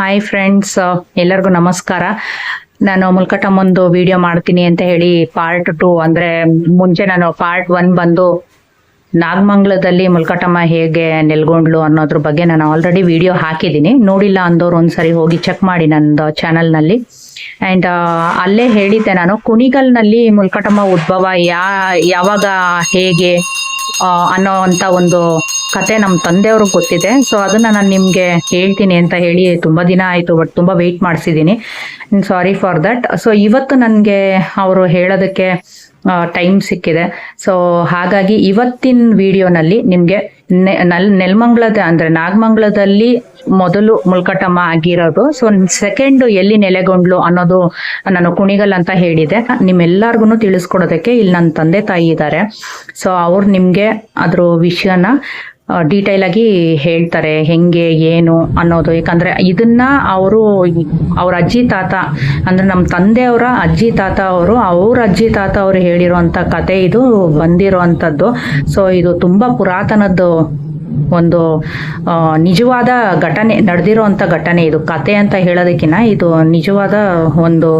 Hi friends ಎಲ್ಲರಿಗೂ ನಮಸ್ಕಾರ. ನಾನು ಮುಲ್ಕಟಮ್ಮೊಂದು ವಿಡಿಯೋ ಮಾಡ್ತೀನಿ ಅಂತ ಹೇಳಿ ಪಾರ್ಟ್ ಟು ಅಂದ್ರೆ ಮುಂಚೆ ನಾನು ಪಾರ್ಟ್ ಒನ್ ಬಂದು ನಾಗಮಂಗ್ಲದಲ್ಲಿ ಮುಲ್ಕಟಮ್ಮ ಹೇಗೆ ನೆಲ್ಗೊಂಡ್ಲು ಅನ್ನೋದ್ರ ಬಗ್ಗೆ ನಾನು ಆಲ್ರೆಡಿ ವಿಡಿಯೋ ಹಾಕಿದ್ದೀನಿ. ನೋಡಿಲ್ಲ ಅಂದವ್ರು ಒಂದ್ಸರಿ ಹೋಗಿ ಚೆಕ್ ಮಾಡಿ ನಂದು ಚಾನಲ್ನಲ್ಲಿ ಆ್ಯಂಡ್ ಅಲ್ಲೇ ಹೇಳಿದ್ದೆ ನಾನು, ಕುಣಿಗಲ್ನಲ್ಲಿ ಮುಲ್ಕಟಮ್ಮ ಉದ್ಭವ ಯಾ, ಯಾವಾಗ ಹೇಗೆ ಅನ್ನೋ ಅಂತ ಒಂದು ಕತೆ ನಮ್ಮ ತಂದೆಯವ್ರಿಗೆ ಗೊತ್ತಿದೆ. ಸೊ ಅದನ್ನ ನಾನು ನಿಮಗೆ ಹೇಳ್ತೀನಿ ಅಂತ ಹೇಳಿ ತುಂಬ ದಿನ ಆಯಿತು ಬಟ್ ತುಂಬ ವೆಯ್ಟ್ ಮಾಡಿಸಿದ್ದೀನಿ ಸಾರಿ ಫಾರ್ ದಟ್ ಸೊ ಇವತ್ತು ನನಗೆ ಅವರು ಹೇಳೋದಕ್ಕೆ ಟೈಮ್ ಸಿಕ್ಕಿದೆ. ಸೊ ಹಾಗಾಗಿ ಇವತ್ತಿನ ವಿಡಿಯೋನಲ್ಲಿ ನಿಮಗೆ ನಲ್, ನೆಲಮಂಗ್ಲದ ಅಂದರೆ ನಾಗಮಂಗಲದಲ್ಲಿ ಮೊದಲು ಮುಲ್ಕಟಮ್ಮ ಆಗಿರೋದು. ಸೊ ಸೆಕೆಂಡ್ ಎಲ್ಲಿ ನೆಲೆಗೊಂಡ್ಲು ಅನ್ನೋದು ನಾನು ಕುಣಿಗಲ್ ಅಂತ ಹೇಳಿದೆ. ನಿಮ್ಮೆಲ್ಲರಿಗೂ ತಿಳಿಸ್ಕೊಡೋದಕ್ಕೆ ಇಲ್ಲಿ ನನ್ನ ತಂದೆ ತಾಯಿ ಇದ್ದಾರೆ ಸೊ ಅವ್ರು ನಿಮಗೆ ಅದ್ರ ವಿಷಯನ ಡೀಟೈಲ್ ಆಗಿ ಹೇಳ್ತಾರೆ. ಹೆಂಗೆ, ಏನು ಅನ್ನೋದು. ಯಾಕಂದ್ರೆ ಇದನ್ನ ಅವರು, ಅವ್ರ ಅಜ್ಜಿ, ತಾತ, ಅಂದ್ರೆ ನಮ್ಮ ತಂದೆಯವರ ಅಜ್ಜಿ, ತಾತ ಅವರು, ಅವ್ರ ಅಜ್ಜಿ, ತಾತ ಅವರು ಹೇಳಿರುವಂತ ಕತೆ ಇದು ಬಂದಿರುವಂಥದ್ದು ಸೊ ಇದು ತುಂಬಾ ಪುರಾತನದ್ದು ಒಂದು ನಿಜವಾದ ಘಟನೆ ನಡೆದಿರುವಂಥ ಘಟನೆ ಇದು. ಕತೆ ಅಂತ ಹೇಳೋದಕ್ಕಿಂತ ಇದು ನಿಜವಾದ ಒಂದು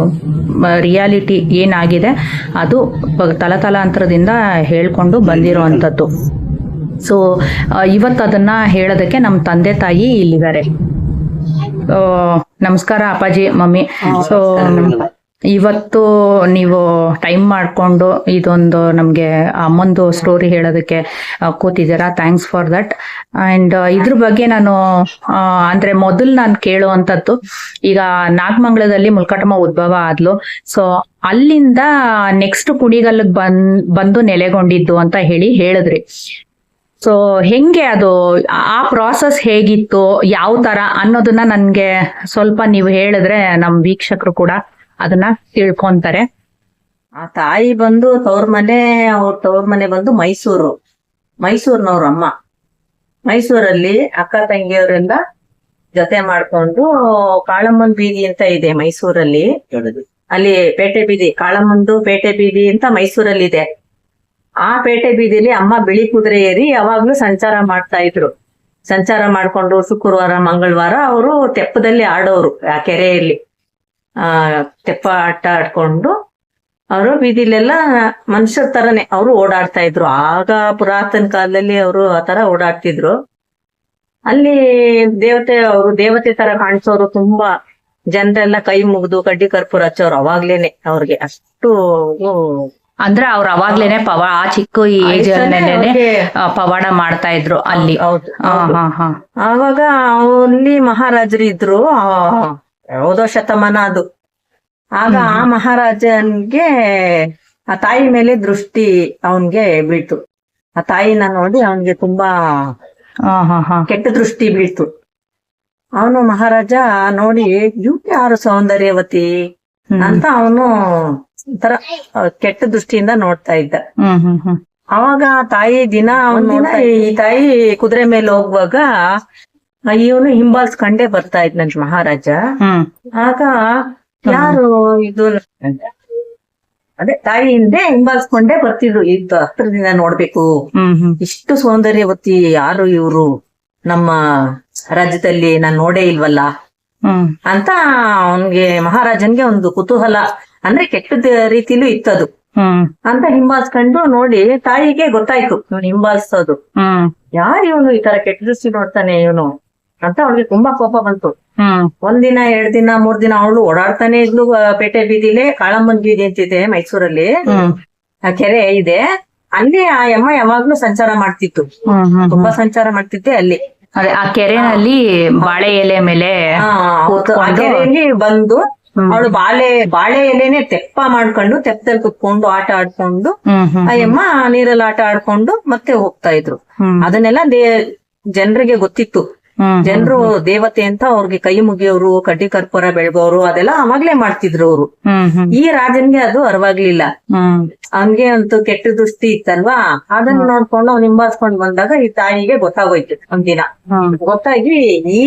ರಿಯಾಲಿಟಿ ಏನಾಗಿದೆ ಅದು ತಲತಲಾಂತರದಿಂದ ಹೇಳ್ಕೊಂಡು ಬಂದಿರುವಂಥದ್ದು ಸೊ ಇವತ್ತು ಅದನ್ನ ಹೇಳೋದಕ್ಕೆ ನಮ್ಮ ತಂದೆ ತಾಯಿ ಇಲ್ಲಿದ್ದಾರೆ. ನಮಸ್ಕಾರ ಅಪ್ಪಾಜಿ, ಮಮ್ಮಿ. ಸೊ ಇವತ್ತು ನೀವು ಟೈಮ್ ಮಾಡಿಕೊಂಡು ಇದೊಂದು ನಮಗೆ ಅಮ್ಮಂದು ಸ್ಟೋರಿ ಹೇಳೋದಕ್ಕೆ ಕೂತಿದ್ದೀರಾ? ಥ್ಯಾಂಕ್ಸ್ ಫಾರ್ ದಟ್ ಆ್ಯಂಡ್ ಇದ್ರ ಬಗ್ಗೆ ನಾನು ಅಂದ್ರೆ ಮೊದಲು ನಾನು ಕೇಳುವಂಥದ್ದು, ಈಗ ನಾಗಮಂಗಲದಲ್ಲಿ ಮುಲ್ಕಟಮ್ಮ ಉದ್ಭವ ಆದ್ಲು. ಸೊ ಅಲ್ಲಿಂದ ನೆಕ್ಸ್ಟ್ ಕುಣಿಗಲ್ಲಿಗೆ ಬಂದ್, ಬಂದು ನೆಲೆಗೊಂಡಿದ್ದು ಅಂತ ಹೇಳಿ ಹೇಳಿದ್ರಿ. ಸೊ ಹೆಂಗೆ ಅದು, ಆ ಪ್ರಾಸೆಸ್ ಹೇಗಿತ್ತು, ಯಾವ ತರ ಅನ್ನೋದನ್ನ ನನ್ಗೆ ಸ್ವಲ್ಪ ನೀವು ಹೇಳಿದ್ರೆ ನಮ್ ವೀಕ್ಷಕರು ಕೂಡ ಅದನ್ನ ತಿಳ್ಕೊಂತಾರೆ. ಆ ತಾಯಿ ಬಂದು ತವ್ರ ಮನೆ ಅವ್ರ ತವ್ರ ಮನೆ ಬಂದು ಮೈಸೂರು. ಮೈಸೂರಿನವ್ರ ಅಮ್ಮ. ಮೈಸೂರಲ್ಲಿ ಅಕ್ಕ ತಂಗಿಯವರೆಲ್ಲ ಜೊತೆ ಮಾಡ್ಕೊಂಡು ಕಾಳಮ್ಮನ್ ಬೀದಿ ಅಂತ ಇದೆ ಮೈಸೂರಲ್ಲಿ. ಅಲ್ಲಿ ಪೇಟೆ ಬೀದಿ ಕಾಳಮ್ಮಂದು ಪೇಟೆ ಬೀದಿ ಅಂತ ಮೈಸೂರಲ್ಲಿ ಇದೆ ಆ ಪೇಟೆ ಬೀದಿಲಿ ಅಮ್ಮ ಬಿಳಿ ಕುದುರೆ ಏರಿ ಯಾವಾಗ್ಲೂ ಸಂಚಾರ ಮಾಡ್ತಾ ಇದ್ರು. ಸಂಚಾರ ಮಾಡ್ಕೊಂಡು ಶುಕ್ರವಾರ ಮಂಗಳವಾರ ಅವರು ತೆಪ್ಪದಲ್ಲಿ ಆಡೋರು ಆ ಕೆರೆಯಲ್ಲಿ. ಆ ತೆಪ್ಪ ಆಟ ಆಡ್ಕೊಂಡು ಅವರು ಬೀದಿಲೆಲ್ಲ ಮನುಷ್ಯರ ತರನೇ ಅವರು ಓಡಾಡ್ತಾ ಇದ್ರು. ಆಗ ಪುರಾತನ ಕಾಲದಲ್ಲಿ ಅವರು ಆ ತರ ಓಡಾಡ್ತಿದ್ರು. ಅಲ್ಲಿ ದೇವತೆ ಅವರು ದೇವತೆ ತರ ಕಾಣಿಸೋರು ತುಂಬಾ ಜನರೆಲ್ಲ ಕೈ ಮುಗಿದು ಕಡ್ಡಿ ಕರ್ಪೂರ ಹಚ್ಚೋರು ಅವಾಗ್ಲೇನೆ ಅವ್ರಿಗೆ. ಅಷ್ಟು ಅಂದ್ರೆ ಅವ್ರು ಅವಾಗ್ಲೇನೆ ಪವ ಆ ಚಿಕ್ಕ ಏಜ್ ಆಯ್ತಾನೆ ಪವಾಡ ಮಾಡ್ತಾ ಇದ್ರು ಅಲ್ಲಿ. ಹೌದು ಆವಾಗ ಅಲ್ಲಿ ಮಹಾರಾಜರು ಇದ್ರು. ಯಾವುದೋ ಶತಮಾನ ಅದು ಆಗ ಆ ಮಹಾರಾಜನ್ಗೆ ಆ ತಾಯಿ ಮೇಲೆ ದೃಷ್ಟಿ ಅವನ್ಗೆ ಬೀಳ್ತು. ಆ ತಾಯಿನ ನೋಡಿ ಅವನ್ಗೆ ತುಂಬಾ ಕೆಟ್ಟ ದೃಷ್ಟಿ ಬೀಳ್ತು. ಅವನು ಮಹಾರಾಜ ನೋಡಿ ಇವ್ಕೆ ಯಾರು ಸೌಂದರ್ಯವತಿ. ಅಂತ ಅವನು ಒಂಥರ ಕೆಟ್ಟ ದೃಷ್ಟಿಯಿಂದ ನೋಡ್ತಾ ಇದ್ದ. ಹ್ಮ್ ಹ್ಮ್ ಹ್ಮ್. ಅವಾಗ ಆ ತಾಯಿ ದಿನ ಅವನ್ ಈ ತಾಯಿ ಕುದುರೆ ಮೇಲೆ ಹೋಗುವಾಗ ಇವನು ಹಿಂಬಾಲ್ಸ್ಕೊಂಡೇ ಬರ್ತಾ ಇದ್ನಂತ ಮಹಾರಾಜ. ಹ್ಮ್. ಆಗ ಯಾರು ಇದು ಅದೇ ತಾಯಿ ಹಿಂದೆ ಹಿಂಬಾಲ್ಸ್ಕೊಂಡೇ ಬರ್ತಿದ್ರು. ಇದು ಹತ್ರದಿಂದ ನೋಡ್ಬೇಕು. ಇಷ್ಟು ಸೌಂದರ್ಯವತಿ ಯಾರು ಇವ್ರು? ನಮ್ಮ ರಾಜ್ಯದಲ್ಲಿ ನಾನ್ ನೋಡೇ ಇಲ್ವಲ್ಲ? ಅಂತ ಅವನ್ಗೆ ಮಹಾರಾಜನ್ಗೆ ಒಂದು ಕುತೂಹಲ. ಅಂದ್ರೆ ಕೆಟ್ಟದ ರೀತಿಲೂ ಇತ್ತದು. ಅಂತ ಹಿಂಬಾಲ್ಸ್ಕೊಂಡು ನೋಡಿ ತಾಯಿಗೆ ಗೊತ್ತಾಯ್ತು. ಇವನು ಹಿಂಬಾಲಿಸೋದು. ಯಾರು ಇವನು ಈ ತರ ಕೆಟ್ಟ ದೃಷ್ಟಿ ನೋಡ್ತಾನೆ ಇವನು? ಅಂತ ಅವಳಿಗೆ ತುಂಬಾ ಕೋಪ ಬಂತು. ಒಂದಿನ ಎರಡ್ ದಿನ ಮೂರ್ ದಿನ ಅವಳು ಓಡಾಡ್ತಾನೆ ಇದ್ಲು ಪೇಟೆ ಬೀದಿಲೆ ಕಾಳಮ್ಮನ್ ಬೀದಿ ಅಂತಿದೆ ಮೈಸೂರಲ್ಲಿ. ಆ ಕೆರೆ ಇದೆ. ಅಲ್ಲಿ ಆ ಯಮ್ಮ ಯಾವಾಗ್ಲೂ ಸಂಚಾರ ಮಾಡ್ತಿತ್ತು. ತುಂಬಾ ಸಂಚಾರ ಮಾಡ್ತಿದ್ದೆ ಅಲ್ಲಿ. ಅದೇ ಆ ಕೆರೆನಲ್ಲಿ ಬಾಳೆ ಎಲೆ ಮೇಲೆ ಆ, ಕೆರೆಯಲ್ಲಿ ಬಂದು. ಅವಳು ಬಾಳೆ ಬಾಳೆ ಎಲೆನೆ ತೆಪ್ಪ ಮಾಡ್ಕೊಂಡು ತೆಪ್ಪದಲ್ಲಿ ಕುತ್ಕೊಂಡು ಆಟ ಆಡ್ಕೊಂಡು ಹ್ಮ್ ಹ್ಮ್ ಆ ಯಮ್ಮ ನೀರಲ್ಲಿ ಆಟ ಆಡ್ಕೊಂಡು ಮತ್ತೆ ಹೋಗ್ತಾ ಇದ್ರು. ಅದನ್ನೆಲ್ಲ ದೇ ಜನರಿಗೆ ಗೊತ್ತಿತ್ತು. ಜನರು ದೇವತೆ ಅಂತ ಅವ್ರಿಗೆ ಕೈ ಮುಗಿಯೋರು ಕಡ್ಡಿ ಕರ್ಪೂರ ಬೆಳಗೋರು ಅದೆಲ್ಲ ಅವಾಗ್ಲೇ ಮಾಡ್ತಿದ್ರು ಅವ್ರು. ಈ ರಾಜನ್ಗೆ ಅದು ಅರವಾಗ್ಲಿಲ್ಲ. ಅವನ್ಗೆ ಅಂತೂ ಕೆಟ್ಟ ದೃಷ್ಟಿ ಇತ್ತಲ್ವಾ? ಅದನ್ನ ನೋಡ್ಕೊಂಡು ಅವ್ನು ಹಿಂಬಾಲಿಸ್ಕೊಂಡ್ ಬಂದಾಗ ಈ ತಾಯಿಗೆ ಗೊತ್ತಾಗೋಯ್ತು ಒಂದಿನ ಗೊತ್ತಾಗಿ ಈ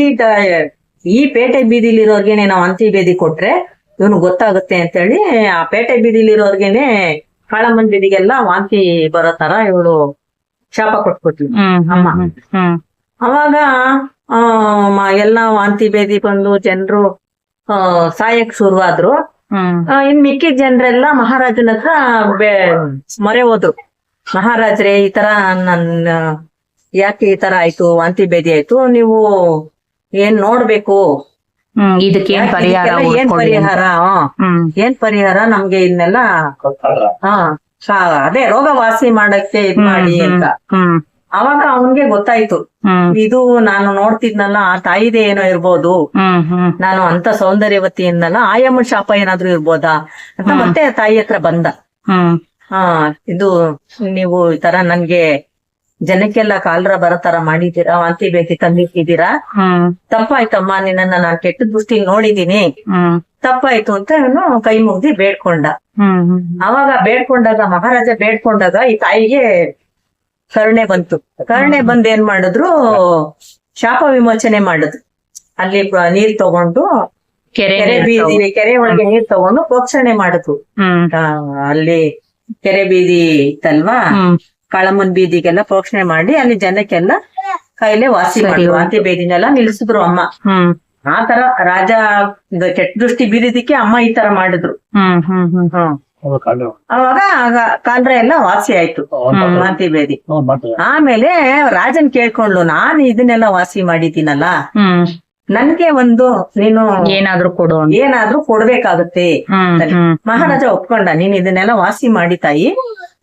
ಈ ಪೇಟೆ ಬೀದಿಲಿರೋರ್ಗೆನೆ ನಾವು ಅಂತಿ ಬೇದಿ ಕೊಟ್ರೆ ಇವನು ಗೊತ್ತಾಗುತ್ತೆ ಅಂತೇಳಿ ಆ ಪೇಟೆ ಬೀದಿಲಿರೋರ್ಗೆನೆ ಕಾಳಮ್ಮನ್ ಬೀದಿಗೆಲ್ಲ ವಾಂತಿ ಬರೋ ತರ ಇವಳು ಶಾಪ ಕೊಟ್ಬಿಟ್ಲು. ಅಮ್ಮ. ಅವಾಗ ಆ, ಮ- ಎಲ್ಲ ವಾಂತಿ ಭೇದಿ ಬಂದು ಜನರು ಸಾಯಕ್ ಶುರುವಾದ್ರು. ಇನ್ ಮಿಕ್ಕಿದ ಜನರೆಲ್ಲ ಮಹಾರಾಜನ ಹತ್ರ ಬೆ- ಮೊರೆ ಹೋದ್ರು. ಮಹಾರಾಜ್ರೆ ಈ ತರ ನನ್ನ ಯಾಕೆ ಈ ತರ ಆಯ್ತು ವಾಂತಿ ಭೇದಿ ಆಯ್ತು ನೀವು ಏನ್ ನೋಡ್ಬೇಕು? ಇದಕ್ಕೆ ಏನ್ ಪರಿಹಾರ ಏನ್. ಪರಿಹಾರ? ಏನ್ ಪರಿಹಾರ? ನಮ್ಗೆ ಇದನ್ನೆಲ್ಲ ಹಾ ಅದೇ ರೋಗ ವಾಸಿ ಮಾಡಕ್ಕೆ ಇದ್ ಮಾಡಿ ಅಂತ. ಹ್ಮ್. ಅವಾಗ ಅವನ್ಗೆ ಗೊತ್ತಾಯ್ತು. ಇದು ನಾನು ನೋಡ್ತಿದ್ನಲ್ಲ ಆ ತಾಯಿದೆ ಏನೋ ಇರ್ಬೋದು. ನಾನು ಅಂತ ಸೌಂದರ್ಯವತಿಯಿಂದಲ್ಲ ಆಯಮ್ಮ ಶಾಪ ಏನಾದ್ರೂ ಇರ್ಬೋದಾ ಅಂತ ಮತ್ತೆ ತಾಯಿ ಹತ್ರ ಬಂದ. ಹಾ ಇದು ನೀವು ಈ ತರ ನನ್ಗೆ ಜನಕ್ಕೆಲ್ಲ ಕಾಲರ ಬರೋ ತರ ಮಾಡಿದ್ದೀರಾ ವಾಂತಿ ಬೇತಿ ತಂದಿಟ್ಟಿದ್ದೀರಾ? ತಪ್ಪಾಯ್ತಮ್ಮ ನಿನ್ನ ನಾನ್ ಕೆಟ್ಟ ದೃಷ್ಟಿ ನೋಡಿದೀನಿ ತಪ್ಪಾಯ್ತು ಅಂತ ಅವನು ಕೈ ಮುಗ್ದಿ ಬೇಡ್ಕೊಂಡ. ಅವಾಗ ಬೇಡ್ಕೊಂಡಾಗ ಮಹಾರಾಜ ಬೇಡ್ಕೊಂಡಾಗ ಈ ತಾಯಿಗೆ ಕರುಣೆ ಬಂತು. ಕರುಣೆ ಬಂದ್ ಏನ್ ಮಾಡಿದ್ರು? ಶಾಪ ವಿಮೋಚನೆ ಮಾಡಿದ್ರು. ಅಲ್ಲಿ ನೀರ್ ತಗೊಂಡು ಕೆರೆ ಕೆರೆ ಬೀದಿ ಕೆರೆ ಒಳಗೆ ನೀರ್ ತಗೊಂಡು ಪೋಕ್ಷಣೆ ಮಾಡಿದ್ರು. ಅಲ್ಲಿ ಕೆರೆ ಬೀದಿ ಇತ್ತಲ್ವಾ? ಕಾಳಮ್ಮನ್ ಕಳಮನ್ ಬೀದಿಗೆಲ್ಲ ಪೋಕ್ಷಣೆ ಮಾಡಿ ಅಲ್ಲಿ ಜನಕ್ಕೆಲ್ಲ ಕಾಯಿಲೆ ವಾಸಿ ವಾಂತಿ ಬೇದಿನೆಲ್ಲ ನಿಲ್ಸಿದ್ರು ಅಮ್ಮ. ಆ ತರ ರಾಜ ಕೆಟ್ಟ ದೃಷ್ಟಿ ಬೀರಿದಿಕ್ಕೆ ಅಮ್ಮ ಈ ತರ ಮಾಡಿದ್ರು. ಹ್ಮ್ ಹ್ಮ್. ಹ್ಮ್. ಅವಾಗ ಆಗ ಕಾಲ್ರ ಎಲ್ಲ ವಾಸಿ ಆಯ್ತು. ಮಾಂತಿ ಬೇದಿ ಆಮೇಲೆ ರಾಜನ್ ಕೇಳ್ಕೊಂಡ್ಲು ನಾನು ಇದನ್ನೆಲ್ಲ ವಾಸಿ ಮಾಡಿದ್ದೀನಲ್ಲ. ನನ್ಗೆ ಒಂದು ನೀನು ಏನಾದ್ರೂ ಕೊಡು. ಏನಾದ್ರೂ ಕೊಡ್ಬೇಕಾಗತ್ತೆ. ಮಹಾರಾಜ ಒಪ್ಕೊಂಡ ನೀನ್ ಇದನ್ನೆಲ್ಲ ವಾಸಿ ಮಾಡಿ ತಾಯಿ.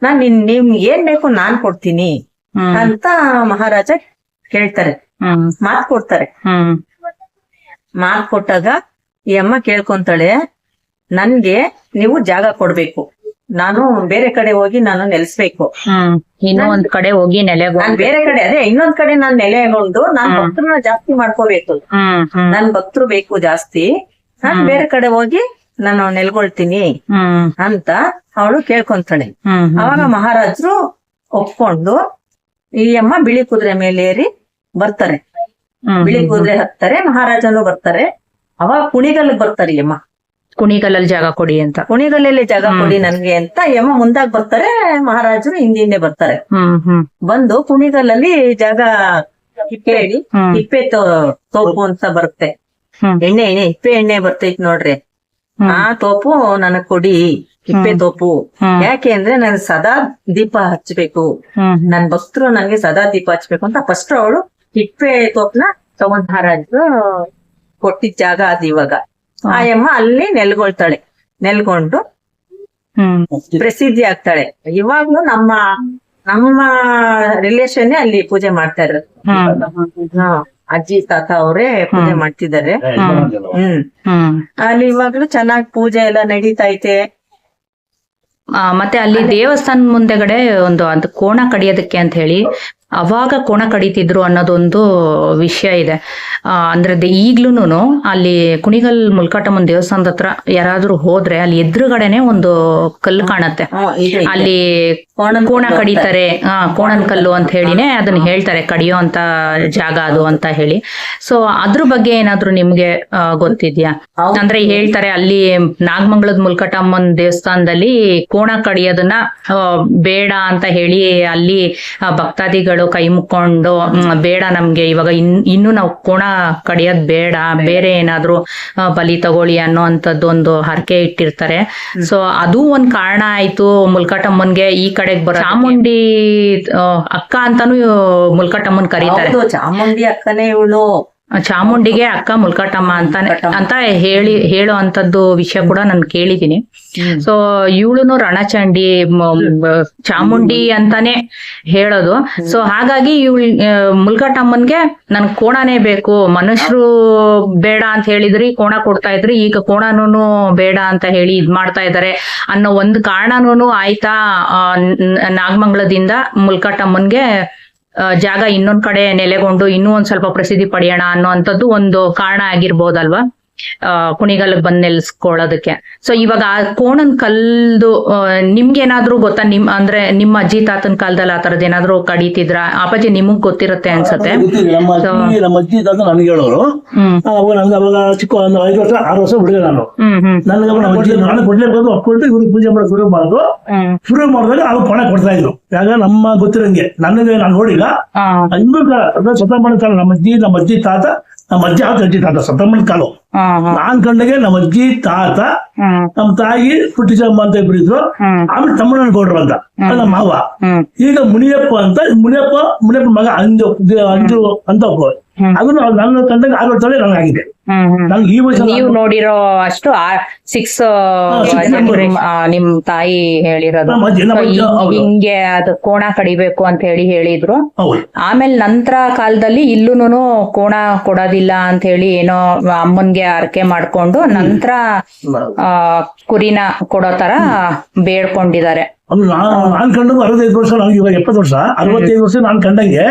ನಾನ್ ನಿನ್ ನಿಮ್ ಏನ್ ಬೇಕು ನಾನ್ ಕೊಡ್ತೀನಿ. ಅಂತ ಮಹಾರಾಜ ಕೇಳ್ತಾರೆ. ಮಾತ್ ಕೊಡ್ತಾರೆ. ಮಾತು ಮಾತ್ ಕೊಟ್ಟಾಗ ಈ ಅಮ್ಮ ಕೇಳ್ಕೊಂತಾಳೆ ನನ್ಗೆ ನೀವು ಜಾಗ ಕೊಡ್ಬೇಕು. ನಾನು ಬೇರೆ ಕಡೆ ಹೋಗಿ ನಾನು ನೆಲೆಸ್ಬೇಕು. ಇನ್ನೂ ಒಂದ್ ಕಡೆ ಹೋಗಿ ನೆಲೆ ನಾನ್ ಬೇರೆ ಕಡೆ ಅದೇ ಇನ್ನೊಂದ್ ಕಡೆ ನಾನ್ ನೆಲೆಗೊಂಡು ನಾನ್ ಭಕ್ತರನ್ನ ಜಾಸ್ತಿ ಮಾಡ್ಕೋಬೇಕು. ನನ್ ಭಕ್ತರು ಬೇಕು ಜಾಸ್ತಿ. ನಾನ್ ಬೇರೆ ಕಡೆ ಹೋಗಿ ನಾನು ನೆಲ್ಗೊಳ್ತೀನಿ ಅಂತ ಅವಳು ಕೇಳ್ಕೊಂತಾಳೆ. ಅವಾಗ ಮಹಾರಾಜರು ಒಪ್ಕೊಂಡು ಈ ಅಮ್ಮ ಬಿಳಿ ಕುದುರೆ ಮೇಲೆ ಏರಿ ಬರ್ತಾರೆ. ಬಿಳಿ ಕುದುರೆ ಹತ್ತಾರೆ ಮಹಾರಾಜನು ಬರ್ತಾರೆ. ಅವಾಗ ಕುಣಿಗಲ್ ಬರ್ತಾರೆ ಅಮ್ಮ. ಕುಣಿಗಲ್ಲಲ್ಲಿ ಜಾಗ ಕೊಡಿ ಅಂತ. ಕುಣಿಗಲ್ಲಲ್ಲಿ ಜಾಗ ಕೊಡಿ ನನ್ಗೆ ಅಂತ ಯಮ ಮುಂದಾಗ್ ಬರ್ತಾರೆ ಮಹಾರಾಜರು ಹಿಂದಿಂದೆ ಬರ್ತಾರೆ. ಬಂದು ಕುಣಿಗಲ್ಲಲ್ಲಿ ಜಾಗ ಹಿಪ್ಪೆ ಹಿಪ್ಪೆ ತೋ- ತೋಪು ಅಂತ ಬರುತ್ತೆ. ಎಣ್ಣೆ ಎಣ್ಣೆ ಹಿಪ್ಪೆ ಎಣ್ಣೆ ಬರ್ತೈತ್ ನೋಡ್ರಿ. ಆ ತೋಪು ನನಗ್ ಕೊಡಿ ಹಿಪ್ಪೆ ತೋಪು. ಯಾಕೆ ಅಂದ್ರೆ ನನ್ ಸದಾ ದೀಪ ಹಚ್ಬೇಕು. ನನ್ ಭಕ್ತರು ನನ್ಗೆ ಸದಾ ದೀಪ ಹಚ್ಬೇಕು ಅಂತ ಫಸ್ಟ್ ಅವಳು ಹಿಪ್ಪೆ ತೋಪ್ನ ತಗೊಂಡ್ ಮಹಾರಾಜರು ಕೊಟ್ಟಿದ್ ಜಾಗ ಅದು ಇವಾಗ. ಆಯಮ್ಮ ಅಲ್ಲಿ ನೆಲ್ಗೊಳ್ತಾಳೆ. ನೆಲ್ಕೊಂಡು ಹ್ಮ್. ಪ್ರಸಿದ್ಧಿ ಆಗ್ತಾಳೆ. ಇವಾಗ್ಲೂ ನಮ್ಮ ನಮ್ಮ ರಿಲೇಷನ್ ಅಲ್ಲಿ ಪೂಜೆ ಮಾಡ್ತಾ ಇರೋದು. ಅಜ್ಜಿ ತಾತ ಅವರೇ ಪೂಜೆ ಮಾಡ್ತಿದ್ದಾರೆ. ಹ್ಮ್. ಅಲ್ಲಿ ಇವಾಗ್ಲೂ ಚೆನ್ನಾಗಿ ಪೂಜೆ ಎಲ್ಲ ನಡೀತೈತೆ ಐತೆ. ಮತ್ತೆ ಅಲ್ಲಿ ದೇವಸ್ಥಾನ ಮುಂದೆಗಡೆ ಒಂದು ಅದು ಕೋಣ ಕಡಿಯೋದಕ್ಕೆ ಅಂತ ಹೇಳಿ ಅವಾಗ ಕೋಣ ಕಡಿತಿದ್ರು ಅನ್ನೋದೊಂದು ವಿಷಯ ಇದೆ ಅಂದ್ರೆ ಈಗ್ಲೂನು ಅಲ್ಲಿ ಕುಣಿಗಲ್ ಮುಲ್ಕಾಟಮ್ಮನ್ ದೇವಸ್ಥಾನದ ಹತ್ರ ಯಾರಾದ್ರೂ ಹೋದ್ರೆ ಅಲ್ಲಿ ಎದುರುಗಡೆನೆ ಒಂದು ಕಲ್ಲು ಕಾಣತ್ತೆ. ಅಲ್ಲಿ ಕೋಣ ಕಡಿತಾರೆ. ಆ ಕೋಣನ್ ಕಲ್ಲು ಅಂತ ಹೇಳಿನೇ ಅದನ್ನ ಹೇಳ್ತಾರೆ. ಕಡಿಯೋ ಅಂತ ಜಾಗ ಅದು ಅಂತ ಹೇಳಿ. ಸೊ ಅದ್ರ ಬಗ್ಗೆ ಏನಾದ್ರು ನಿಮ್ಗೆ ಗೊತ್ತಿದ್ಯಾ? ಅಂದ್ರೆ ಹೇಳ್ತಾರೆ ಅಲ್ಲಿ ನಾಗಮಂಗಲದ ಮುಲ್ಕಟಮ್ಮನ್ ದೇವಸ್ಥಾನದಲ್ಲಿ ಕೋಣ ಕಡಿಯೋದನ್ನ ಬೇಡ ಅಂತ ಹೇಳಿ ಅಲ್ಲಿ ಭಕ್ತಾದಿಗಳು ಕೈ ಮುಕ್ಕೊಂಡು ಬೇಡ ನಮ್ಗೆ ಇವಾಗ ಇನ್ ಇನ್ನು ನಾವು ಕೋಣ ಕಡಿಯೋದ್ ಬೇಡ ಬೇರೆ ಏನಾದ್ರು ಬಲಿ ತಗೊಳ್ಳಿ ಅನ್ನೋ ಅಂತದ್ದು ಒಂದು ಹರಕೆ ಇಟ್ಟಿರ್ತಾರೆ. ಸೊ ಅದು ಒಂದ್ ಕಾರಣ ಆಯ್ತು ಮುಲ್ಕಟಮ್ಮನ್ಗೆ. ಈ ಕಡೆಗ್ ಬರೋ ಚಾಮುಂಡಿ ಆ, ಅಕ್ಕ ಅಂತಾನು ಮುಲ್ಕಟಮ್ಮನ್ ಕರೀತಾರೆ. ಹೌದು ಚಾಮುಂಡಿ ಅಕ್ಕನೇ ಇವಳು. ಚಾಮುಂಡಿಗೆ ಅಕ್ಕ ಮುಲ್ಕಟಮ್ಮ ಅಂತಾನೆ ಅಂತ ಹೇಳಿ ಹೇಳೋ ಅಂತದ್ದು ವಿಷಯ ಕೂಡ ನಾನು ಕೇಳಿದೀನಿ ಸೊ ಇವಳುನು ರಣಚಂಡಿ ಚಾಮುಂಡಿ ಅಂತಾನೆ ಹೇಳೋದು. ಸೊ ಹಾಗಾಗಿ ಇವಳು ಮುಲ್ಕಟಮ್ಮನ್ಗೆ ನನ್ ಕೋಣನೇ ಬೇಕು. ಮನುಷ್ಯರು ಬೇಡ ಅಂತ ಹೇಳಿದ್ರಿ ಕೋಣ ಕೊಡ್ತಾ ಇದ್ರಿ. ಈಗ ಕೋಣನೂ ಬೇಡ ಅಂತ ಹೇಳಿ ಇದ್ ಮಾಡ್ತಾ ಇದಾರೆ. ಅನ್ನೋ ಒಂದು ಕಾರಣನೂ ಆಯ್ತಾ ನಾಗಮಂಗಲದಿಂದ ಮುಲ್ಕಟಮ್ಮನ್ಗೆ ಜಾಗ ಇನ್ನೊಂದ್ ಕಡೆ ನೆಲೆಗೊಂಡು ಇನ್ನೂ ಒಂದ್ ಸ್ವಲ್ಪ ಪ್ರಸಿದ್ಧಿ ಪಡೆಯೋಣ ಅನ್ನೋ ಅಂತದ್ದು ಒಂದು ಕಾರಣ ಆಗಿರ್ಬೋದಲ್ವಾ? ಕುಣಿಗಲ್ಗ್ ಬಂದ್ ನೆಲೆಸ್ಕೊಳ್ಳೋದಕ್ಕೆ ಸೊ ಇವಾಗ ಆ ಕೋಣನ್ ಕಲ್ದು ನಿಮ್ಗೆ ನಿಮ್ಗೇನಾದ್ರೂ ಗೊತ್ತಾ? ನಿಮ್ ಅಂದ್ರೆ ನಿಮ್ಮ ಅಜ್ಜಿ ತಾತನ ಕಾಲದಲ್ಲಿ ಆ ತರದ್ ಏನಾದ್ರು ಕಡಿತಿದ್ರ? ಅಪ್ಪಾಜಿ ನಿಮಗ್ ಗೊತ್ತಿರುತ್ತೆ ಅನ್ಸತ್ತೆ. ನಮ್ಮ ಅಜ್ಜಿ ತಾತ ನನಗೆ ಹೇಳೋರು. ನನಗೆ ಅವಾಗ ಚಿಕ್ಕ ಒಂದು ಐದು ವರ್ಷ ಆರು ವರ್ಷ ಹುಡುಗ ನಾನು. ನನಗೆ ನಾನು ಕೊಡ್ಲೇಬೇಕು ಅಪ್ಕೊಂಡು ಇವ್ರಿಗೆ ಪೂಜೆ ಮಾಡಕ್ ಶುರು ಮಾಡಿದ್ರು ಹ್ಮ್. ಶುರು ಮಾಡಿದಾಗ ಅವ್ರು ಕೊಣ ಕೊಡ್ತಾ ಇದ್ರು. ಯಾಕಂದ್ರೆ ನಮ್ಮ ಗೊತ್ತಿರಂಗೆ. ನನಗೆ ನಾನು ನೋಡಿಲ್ಲ. ಇನ್ನೂ ಶತಮಾನ ಕಾಲ ನಮ್ಮ ಅಜ್ಜಿ ನಮ್ಮ ಅಜ್ಜಿ ತಾತ ನಮ್ಮ ಅಜ್ಜಿ ಆತ ಅಜ್ಜಿ ತಾತ ಶತಮಾನ ಕಾಲ. ನಾನ್ ಕಂಡಗೆ ನಮ್ಮ ಅಜ್ಜಿ ತಾತ ನಮ್ಮ ತಾಯಿ ಪುಟ್ಟಿಚಮ್ಮ ಅಂತ ಇಬ್ಬರಿದ್ರು ಆಮೇಲೆ ತಮ್ಮಣ್ಣ ಗೌಡ್ರು ಅಂತ ನಮ್ಮ ಮಾವ. ಈಗ ಮುನಿಯಪ್ಪ ಅಂತ ಮುನಿಯಪ್ಪ ಮುನಿಯಪ್ಪ ಮಗ ಅಂಜು ಅಂಜು ಅಂತ. ಅದು ನನ್ನ ಕಂಡಂಗೆ ಆರು ವರ್ಷ ನನಗಾಗಿದೆ. ಹ್ಮ್ ಹ್ಮ್ ನಂಗೆ ಈ ನೀವು ನೋಡಿರೋ ಅಷ್ಟು ಸಿಕ್ಸ್ ನಿಮ್ ತಾಯಿ ಹೇಳಿರೋದು. ಹಿಂಗ್- ಅದು ಕೋಣ ಕಡಿಬೇಕು ಅಂತ ಹೇಳಿ ಹೇಳಿದ್ರು. ಆಮೇಲೆ ನಂತರ ಕಾಲದಲ್ಲಿ ಇಲ್ಲೂನು ಕೋಣ ಕೊಡೋದಿಲ್ಲ ಅಂತ ಹೇಳಿ ಏನೋ ಅಮ್ಮನ್ಗೆ ಅರಕೆ ಮಾಡ್ಕೊಂಡು ನಂತರ ಕುರಿನ ಕೊಡೋ ತರ ಬೇಡ್ಕೊಂಡಿದ್ದಾರೆ. ನಾನ್ ಕಂಡಂಗೆ ಅರವತ್ತೈದು ವರ್ಷ ನನಗೆ ಇವಾಗ ಎಪ್ಪತ್ತು ವರ್ಷ. ಅರವತ್ತೈದು ವರ್ಷ ನಾನ್ ಕಂಡಂಗೆ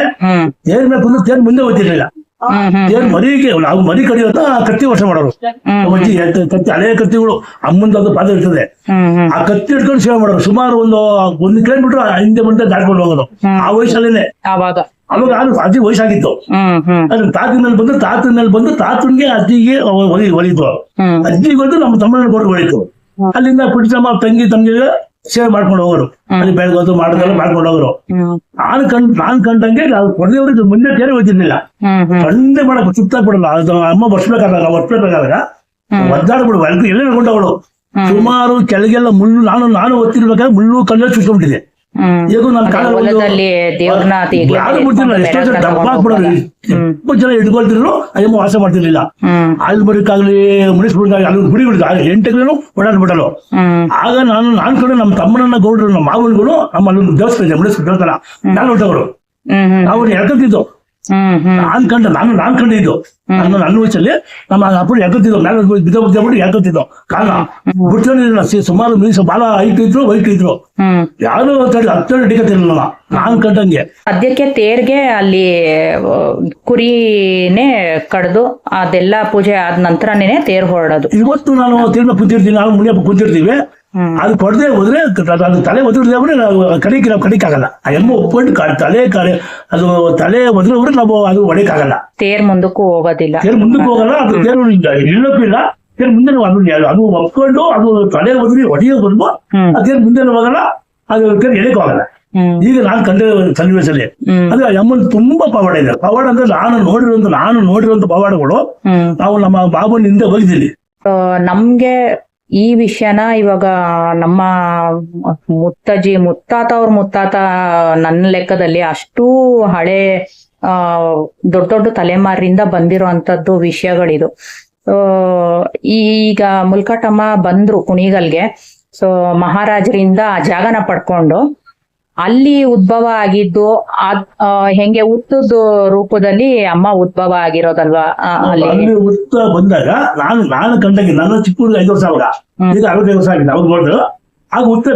ಏನ್ ಬೇಕು ಅಂದ್ರೆ ತೇರ್ ಮುಂದೆ ಹೋಗ್ತಿರ್ಲಿಲ್ಲ. ತೇರ್ ಮರಿಗೆ ನಾವು ಮರಿ ಕಡಿಯೋದ ಕತ್ತಿ ವರ್ಷ ಮಾಡೋರು. ಅಜ್ಜಿ ಕತ್ತಿ ಹಳೆಯ ಕತ್ತಿಗಳು ಅಮ್ಮಂದ ಅದು ಪಾದ ಇರ್ತದೆ. ಆ ಕತ್ತಿ ಹಿಡ್ಕೊಂಡು ಸೇವೆ ಮಾಡೋರು. ಸುಮಾರು ಒಂದು ಒಂದು ಕಿಲೋಮೀಟರ್ ಹಿಂದೆ ಮುಂದೆ ದಾಟ್ಕೊಂಡು ಹೋಗೋದು. ಆ ವಯಸ್ಸಲ್ಲೇನೆ. ಅವಾಗ ನಾನು ಅಜ್ಜಿ ವಯಸ್ಸಾಗಿತ್ತು. ಅದ್ರ ತಾತನ ಮೇಲೆ ಬಂದು ತಾತನ ಮೇಲೆ ಬಂದು ತಾತನ್ಗೆ ಅಜ್ಜಿಗೆ ಒಲಿ ಒಲಿತು ಅಜ್ಜಿಗೆ ಬಂದು ನಮ್ಮ ತಮ್ಮನ ಕೊಟ್ಟು ಹೊಳಿತು ಅಲ್ಲಿಂದ ಪುಟ್ಟಮ್ಮ ತಂಗಿ ತಂಗಿಗೆ ಸೇವೆ ಮಾಡ್ಕೊಂಡು ಹೋಗೋರು. ಅಲ್ಲಿ ಬೆಳಗೋದು ಮಾಡೋದೆಲ್ಲ ಮಾಡ್ಕೊಂಡು ಹೋಗೋರು. ನಾನು ಕಂಡ್ ನಾನ್ ಕಂಡಂಗೆ ನಾವು ಕೊನೆಯವ್ರಿಗೆ ಮುಂದೆ ತೇರೆ ಹೋಗ್ತಿರ್ಲಿಲ್ಲ ಕಂಡೆ ಮಾಡಕ್ ಸುತ್ತ ಬಿಡಲ್ಲ ಅದು ಅಮ್ಮ ಬರ್ಸ್ಬೇಕಾದಾಗ ಒರ್ಸ್ಬೇಕಾದಾಗ ಒದ್ದಾಡ್ಬಿಡು ಎಲ್ಲ ಕೊಂಡವಳು ಸುಮಾರು ಕೆಳಗೆಲ್ಲ ಮುಳ್ಳು ನಾನು ನಾನು ಒತ್ತಿರ್ಬೇಕಾದ್ರೆ ಮುಳ್ಳು ಕಲ್ಲು ಚುಚ್ಕೊಂಡ್ಬಿಟ್ಟಿದೆ. ಜನ ಹಿಡ್ಕೊಳ್ತಿದ್ರು ಅಯ್ಯಮ್ಮ ವಾಸ ಮಾಡ್ತಿರ್ಲಿಲ್ಲ. ಅಲ್ಲಿ ಬರೀಕಾಗ್ಲಿ ಮುನಿಸ್ಬಿಡ್ದಾಗ ಅಲ್ಲಿ ಗುಡಿ ಬಿಡಿದ ಎಂಟು ಓಡಾಡ್ಬಿಡಲು ಆಗ ನಾನು ನಾನ್ ಕಡೆ ನಮ್ಮ ತಮ್ಮನನ್ನ ಗೌಡ್ರು ನಮ್ಮ ಮಾವನ್ಗಳು ನಮ್ಮ ಅಲ್ಲೊಂದು ದೇವಸ್ಥಾನ ಇದೆ ಮುನಿಸ್ ದೇವಸ್ಥಾನ. ನಾನು ಹೊಟ್ಟವರು ಅವ್ರು ಎಳ್ಕೊತಿದ್ದು. ನಾನ್ ಕಂಡ ನಾನು ನಾನ್ ಕಂಡಿದ್ದು. ನಾನು ನನ್ನ ವಯಸ್ಸಲ್ಲಿ ನಮ್ಮ ಅಪ್ಪಳು ಎಳ್ಕೊತಿದ್ದು ಮೇಲೆ ಬಿದ್ದ ಬಿದ್ದು ಎಳ್ಕೊತಿದ್ದು ಕಾಲ ಸುಮಾರು ಮೀಸ ಬಹಳ ಹೈಟ್ ಇದ್ರು ವೈಟ್ ಇದ್ರು. ಯಾರು ಯಾರು ಹತ್ತು ಹಿಡಿಕತಿರ್ಲಿಲ್ಲ ನಾನ್ ಕಂಡಂಗೆ. ಸದ್ಯಕ್ಕೆ ತೇರ್ಗೆ ಅಲ್ಲಿ ಕುರಿನೇ ಕಡ್ದು ಅದೆಲ್ಲ ಪೂಜೆ ಆದ ನಂತರನೇ ತೇರ್ ಹೊರಡೋದು. ಇವತ್ತು ನಾನು ತಿರ್ಮ ಕುಂತಿರ್ತೀನಿ ನಾನು ಮುನಿಯಪ್ಪ ಕುಂತಿರ್ತೀವಿ. ಅದು ಕೊಡದೆ ಹೋದ್ರೆ ಅದು ತಲೆ ಒದ್ರೆ ನಾವು ಕಡಿಕೆ ನಾವು ಕಡಿಕಾಗಲ್ಲ ಎಮ್ಮೆ ಒಪ್ಕೊಂಡು ತಲೆ ಕಡೆ ಅದು ತಲೆ ಒದ್ರೆ ಹೋದ್ರೆ ನಾವು ಅದು ಹೊಡಿಕಾಗಲ್ಲ ತೇರ್ ಮುಂದಕ್ಕೂ ತೇರು ಮುಂದಕ್ಕೆ ಹೋಗಲ್ಲ ಅದು ತೇರು ನಿಲ್ಲಕ್ಕೂ ಇಲ್ಲ. ತೇರು ಮುಂದೆ ಅದು ಅದು ಒಪ್ಕೊಂಡು ಅದು ತಲೆ ಒದ್ರಿ ಹೊಡೆಯೋ ಬಂದು ಅದೇನು ಮುಂದೆ ಹೋಗಲ್ಲ ಅದು ತೇರು ಎಳಕ್ ಹೋಗಲ್ಲ. ಈಗ ನಾನು ಕಂಡ ಸನ್ನಿವೇಶದಲ್ಲಿ ಅಂದ್ರೆ ಅದು ಆ ತುಂಬಾ ಪವಾಡ ಇದೆ. ಪವಾಡ ಅಂದ್ರೆ ನಾನು ನೋಡಿರುವಂತ ನಾನು ನೋಡಿರುವಂತ ಪವಾಡಗಳು ನಾವು ನಮ್ಮ ಬಾಬನ್ ಹಿಂದೆ ಹೋಗಿದ್ದೀವಿ ನಮ್ಗೆ ಈ ವಿಷಯನ ಇವಾಗ ನಮ್ಮ ಮುತ್ತಜ್ಜಿ ಮುತ್ತಾತ ಅವ್ರ ಮುತ್ತಾತ ನನ್ನ ಲೆಕ್ಕದಲ್ಲಿ ಅಷ್ಟು ಹಳೆ ಆ ದೊಡ್ಡ ದೊಡ್ಡ ತಲೆಮಾರಿಂದ ಬಂದಿರುವಂತದ್ದು ವಿಷಯಗಳಿದು. ಸೊ ಈಗ ಮುಲ್ಕಟಮ್ಮ ಬಂದ್ರು ಕುಣಿಗಲ್ಗೆ. ಸೊ ಮಹಾರಾಜರಿಂದ ಆ ಜಾಗನ ಪಡ್ಕೊಂಡು ಅಲ್ಲಿ ಉದ್ಭವ ಆಗಿದ್ದು ಅದ್ ಆ, ಹೆಂಗೆ ಹುಟ್ಟದ ರೂಪದಲ್ಲಿ ಅಮ್ಮ ಉದ್ಭವ ಆಗಿರೋದಲ್ವಾ? ಅಲ್ಲಿ. ಉತ್ತ ಬಂದಾಗ ನಾನು ನಾನು ಕಂಡಾಗಿ ನನ್ನ ಚಿಕ್ಕ ಹುಡುಗ ಐದು ವರ್ಷ ಅವಾಗ ಈಗ ಅರವತ್ತೈದು ವರ್ಷ ಆಗಿದೆ ಅವ್ರು ನೋಡಿದ್ರು ಆಗ ಉತ್ತ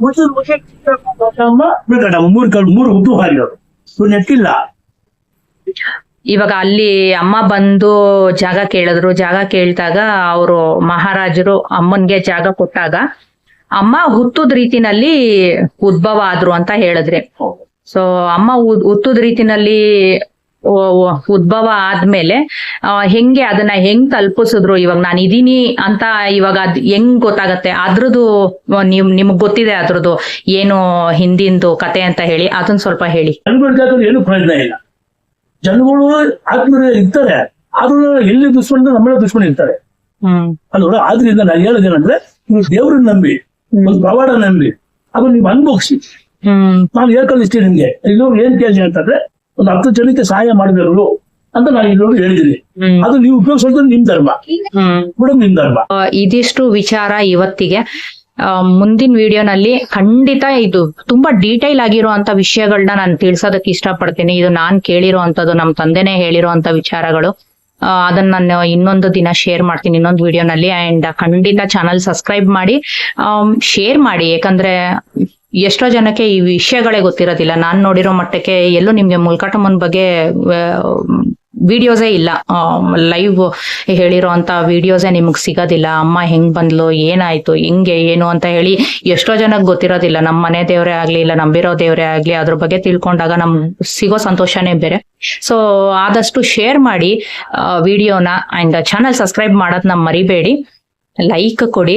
ಉತ್ತದ ಬಗ್ಗೆ ಚಿಕ್ಕಮ್ಮ ಬೀಳ್ಕಂಡ ಮೂರು ಕಲ್ ಮೂರು ಉದ್ದು ಹಾರಿರೋದು. ಇವ್ರು ನೆಟ್ಟಿಲ್ಲ ಇವಾಗ ಅಲ್ಲಿ ಅಮ್ಮ ಬಂದು ಜಾಗ ಕೇಳಿದ್ರು. ಜಾಗ ಕೇಳ್ದಾಗ ಅವರು ಮಹಾರಾಜರು ಅಮ್ಮನ್ಗೆ ಜಾಗ ಕೊಟ್ಟಾಗ ಅಮ್ಮ ಹುತ್ತದ ರೀತಿನಲ್ಲಿ ಉದ್ಭವ ಆದ್ರು ಅಂತ ಹೇಳಿದ್ರೆ. ಸೊ ಅಮ್ಮ ಉದ್- ಹುತ್ತದ ರೀತಿನಲ್ಲಿ ಉದ್ಭವ ಆದ್ಮೇಲೆ ಆ, ಹೆಂಗೆ ಅದನ್ನ ಹೆಂಗ್ ತಲುಪಿಸಿದ್ರು? ಇವಾಗ ನಾನು ಇದೀನಿ ಅಂತ ಇವಾಗ ಅದ್ ಹೆಂಗ್ ಗೊತ್ತಾಗತ್ತೆ? ಅದ್ರದ್ದು ನಿಮ್ ನಿಮ್ಗ್ ಗೊತ್ತಿದೆ ಅದ್ರದ್ದು ಏನು ಹಿಂದಿಂದು ಕತೆ ಅಂತ ಹೇಳಿ ಅದನ್ನ ಸ್ವಲ್ಪ ಹೇಳಿ. ಏನು ಪ್ರಯೋಜನ ಇಲ್ಲ. ಜನಗಳು ಆತ್ಮೀಯ ಇರ್ತಾರೆ ಆದ್ರೂ ಎಲ್ಲಿ ದುಶ್ಮನ ನಮ್ಮೆಲ್ಲ ದುಶ್ಮನ ಇರ್ತಾರೆ. ಹ್ಮ್. ಅಲ್ವಾ ಆದ್ರಿಂದ ನಾನು ಹೇಳೋದೇನಂದ್ರೆ ನೀವು ದೇವ್ರನ್ನ ನಂಬಿ ಒಂದು ಪವಾಡ ನಂಬಿ ಅದು ನೀವು ಅನುಭವಿಸಿ ಹ್ಮ್. ನಾನು ಹೇಳ್ಕೊಂಡಿಷ್ಟೇ ನಿಮ್ಗೆ. ಇದು ಏನ್ ಕೇಳಿ ಅಂತಂದ್ರೆ ಒಂದು ಹತ್ತು ಜನಕ್ಕೆ ಸಹಾಯ ಮಾಡಿದವರು ಅಂತ ನಾನು ಹೇಳಿದ್ದೀನಿ. ಅದು ನೀವು ಉಪಯೋಗಿಸೋದು ನಿಮ್ ಧರ್ಮ. ಕೂಡ ನಿಮ್ ಧರ್ಮ. ಇದಿಷ್ಟು ವಿಚಾರ ಇವತ್ತಿಗೆ. ಮುಂದಿನ ವಿಡಿಯೋನಲ್ಲಿ ಖಂಡಿತ ಇದು ತುಂಬಾ ಡೀಟೈಲ್ ಆಗಿರುವಂತ ವಿಷಯಗಳನ್ನ ನಾನು ತಿಳ್ಸೋದಕ್ಕೆ ಇಷ್ಟಪಡ್ತೀನಿ. ಇದು ನಾನ್ ಕೇಳಿರುವಂತದ್ದು ನಮ್ ತಂದೆನೇ ಹೇಳಿರುವಂತ ವಿಚಾರಗಳು. ಅದನ್ನ ನಾನು ಇನ್ನೊಂದು ದಿನ ಶೇರ್ ಮಾಡ್ತೀನಿ ಇನ್ನೊಂದು ವಿಡಿಯೋನಲ್ಲಿ. ಅಂಡ್ ಖಂಡಿತ ಚಾನಲ್ ಸಬ್ಸ್ಕ್ರೈಬ್ ಮಾಡಿ ಶೇರ್ ಮಾಡಿ. ಯಾಕಂದ್ರೆ ಎಷ್ಟೋ ಜನಕ್ಕೆ ಈ ವಿಷಯಗಳೇ ಗೊತ್ತಿರೋದಿಲ್ಲ. ನಾನ್ ನೋಡಿರೋ ಮಟ್ಟಕ್ಕೆ ಎಲ್ಲೂ ನಿಮ್ಗೆ ಮುಲ್ಕಾಟಮ್ಮನ್ ಬಗ್ಗೆ ವಿಡಿಯೋಸೇ ಇಲ್ಲ. ಲೈವ್ ಹೇಳಿರೋ ಅಂತ ವಿಡಿಯೋಸೇ ನಿಮಗೆ ಸಿಗೋದಿಲ್ಲ. ಅಮ್ಮ ಹೆಂಗ್ ಬಂದ್ಲು, ಏನಾಯ್ತು, ಹೆಂಗೆ, ಏನು ಅಂತ ಹೇಳಿ ಎಷ್ಟೋ ಜನಕ್ಕೆ ಗೊತ್ತಿರೋದಿಲ್ಲ. ನಮ್ಮ ಮನೆ ದೇವರೇ ಆಗ್ಲಿ, ಇಲ್ಲ ನಂಬಿರೋ ದೇವರೇ ಆಗ್ಲಿ, ಅದ್ರ ಬಗ್ಗೆ ತಿಳ್ಕೊಂಡಾಗ ನಮ್ ಸಿಗೋ ಸಂತೋಷನೇ ಬೇರೆ. ಸೊ ಆದಷ್ಟು ಶೇರ್ ಮಾಡಿ ವಿಡಿಯೋನ ಅಂಡ್ ಚಾನಲ್ ಸಬ್ಸ್ಕ್ರೈಬ್ ಮಾಡೋದನ್ನ ಮರಿಬೇಡಿ. ಲೈಕ್ ಕೊಡಿ.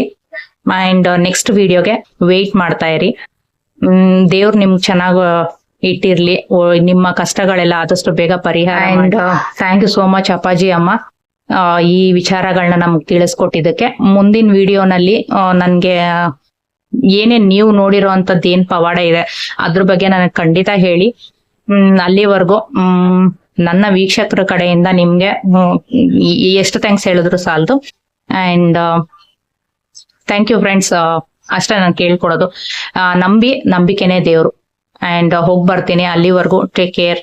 ಅಂಡ್ ನೆಕ್ಸ್ಟ್ ವಿಡಿಯೋಗೆ ವೆಯ್ಟ್ ಮಾಡ್ತಾ ಇರಿ. ದೇವ್ರು ನಿಮ್ಗೆ ಚೆನ್ನಾಗ್ ಇಟ್ಟಿರ್ಲಿ. ಓ- ನಿಮ್ಮ ಕಷ್ಟಗಳೆಲ್ಲ ಆದಷ್ಟು ಬೇಗ ಪರಿಹಾರ and thank you so much ಅಪ್ಪಾಜಿ ಅಮ್ಮ. ಆ, ಈ ವಿಚಾರಗಳನ್ನ ನಮ್ಗೆ ತಿಳಿಸ್ಕೊಟ್ಟಿದ್ದಕ್ಕೆ. ಮುಂದಿನ ವಿಡಿಯೋನಲ್ಲಿ ನನ್ಗೆ ಏನೇನ್ ನೀವು ನೋಡಿರೋ ಅಂಥದ್ದು ಏನ್ ಪವಾಡ ಇದೆ ಅದ್ರ ಬಗ್ಗೆ ನನಗೆ ಖಂಡಿತ ಹೇಳಿ. ಹ್ಮ್ ಅಲ್ಲಿವರೆಗೂ ಹ್ಮ್ ನನ್ನ ವೀಕ್ಷಕರ ಕಡೆಯಿಂದ ನಿಮ್ಗೆ ಹ್ಮ್, ಈ- ಈ ಎಷ್ಟು ಥ್ಯಾಂಕ್ಸ್ ಹೇಳಿದ್ರು ಸಾಲದು. ಅಂಡ್ ಥ್ಯಾಂಕ್ ಯು ಫ್ರೆಂಡ್ಸ್ ಅಷ್ಟೇ ನಾನು ಕೇಳ್ಕೊಡೋದು ನಂಬಿ ನಂಬಿಕೆನೇ ದೇವ್ರು. ಅಂಡ್ ಹೋಗಿ ಬರ್ತೀನಿ ಅಲ್ಲಿವರೆಗೂ. Take care